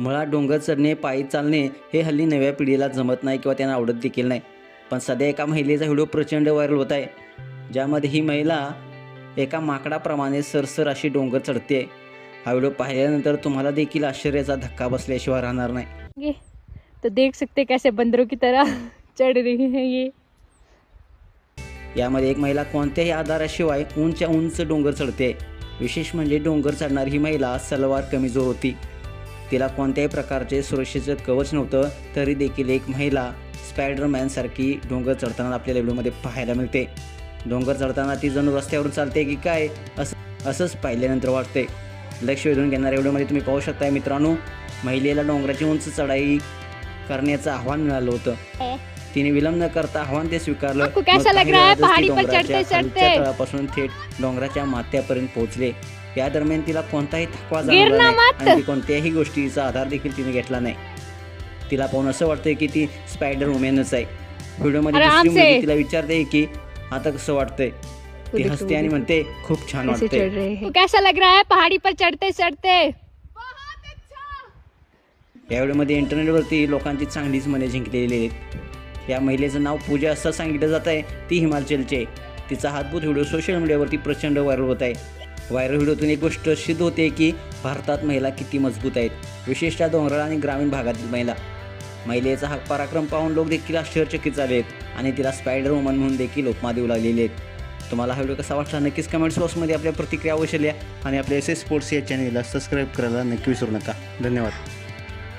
मुळात डोंगर चढणे पायी चालणे हे हल्ली नव्या पिढीला जमत नाही किंवा त्यांना आवडत देखील नाही. पण सध्या एका महिलेचा व्हिडिओ प्रचंड व्हायरल होत आहे ज्यामध्ये ही महिला एका माकडाप्रमाणे सरसर अशी डोंगर चढते. हा व्हिडिओ पाहिल्यानंतर तुम्हाला देखील आश्चर्याचा धक्का बसल्याशिवाय राहणार नाही. ये. तो देख सकते कैसे बंदरों की तरह चढ़ रही है ये. यामध्ये एक महिला कोणत्याही आधाराशिवाय उंच उंच डोंगर चढते. विशेष म्हणजे डोंगर चढणारी ही महिला सलवार कमीजोर होती. तिला कोणत्याही प्रकारचे सुरक्षेचं कवच नव्हतं तरी देखील एक महिला स्पायडरमॅनसारखी डोंगर चढताना आपल्या व्हिडिओमध्ये पाहायला मिळते. डोंगर चढताना ती जणू रस्त्यावरून चालते की काय असं असंच पाहिल्यानंतर वाटते. लक्ष वेधून घेणाऱ्या व्हिडिओमध्ये तुम्ही पाहू शकताय मित्रांनो महिलेला डोंगराची उंच चढाई करण्याचं आव्हान मिळालं होतं. तिने विलंब न करता आव्हान ते स्वीकारलं. डोंगराच्या? तळापासून थेट डोंगराच्या माथ्यापर्यंत पोहोचले. या दरम्यान तिला कोणताही थकवा जाणवला ना नाही. आणि कोणत्याही गोष्टीचा आधार देखील तिने घेतला नाही. तिला पाहून असं वाटतंय की ती स्पायडर वुमेनच आहे. व्हिडिओमध्ये तिला विचारते की आता कसं वाटतंय? ती हसते आणि. म्हणते खूप छान हैं? कैसा लग रहा है? पहाड़ी पर चढ़ते चढ़ते. या व्हिडिओमध्ये इंटरनेटवरती लोकांची चांगलीच मने जिंकलेली आहेत. या महिलेचं नाव पूजा असं सांगितलं जात आहे ती हिमाचलची आहे. तिचा अद्भुत व्हिडिओ सोशल मीडियावरती प्रचंड व्हायरल होत आहे. व्हायरल व्हिडिओतून एक गोष्ट सिद्ध होते की भारतात महिला किती मजबूत आहेत. विशेषतः डोंगराळ आणि ग्रामीण भागातील महिला. महिलेचा हा पराक्रम पाहून लोक देखील आश्चर्यचकित झाले आहेत आणि तिला स्पायडर वुमन म्हणून देखील उपमा देऊ लागलेले आहेत. तुम्हाला हा व्हिडिओ कसा वाटला? नक्कीच कमेंट्स बॉक्समध्ये आपल्या प्रतिक्रिया अवश्य लिहा आणि आपल्या एस एस स्पोर्ट्स या चॅनेलला सबस्क्राईब करायला नक्की विसरू नका. धन्यवाद.